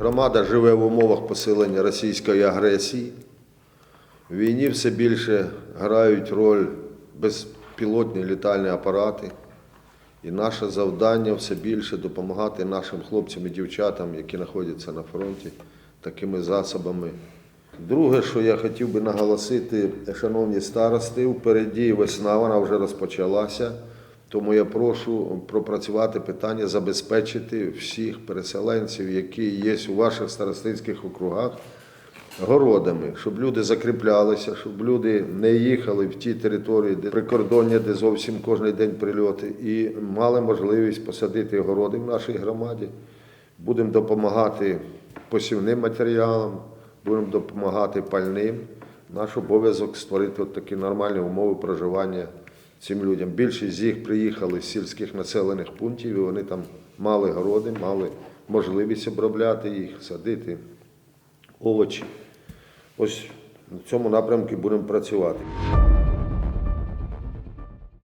Громада живе в умовах посилення російської агресії. В війні все більше грають роль безпілотні літальні апарати. І наше завдання все більше допомагати нашим хлопцям і дівчатам, які знаходяться на фронті, такими засобами. Друге, що я хотів би наголосити, шановні старости, впереді весна, вона вже розпочалася. Тому я прошу пропрацювати питання, забезпечити всіх переселенців, які є у ваших старостинських округах, городами, щоб люди закріплялися, щоб люди не їхали в ті території, де прикордоння, де зовсім кожен день прильоти, і мали можливість посадити городи в нашій громаді. Будемо допомагати посівним матеріалам, будемо допомагати пальним. Наш обов'язок створити от такі нормальні умови проживання цим людям. Більшість з їх приїхали з сільських населених пунктів, і вони там мали городи, мали можливість обробляти їх, садити овочі. Ось в цьому напрямку будемо працювати.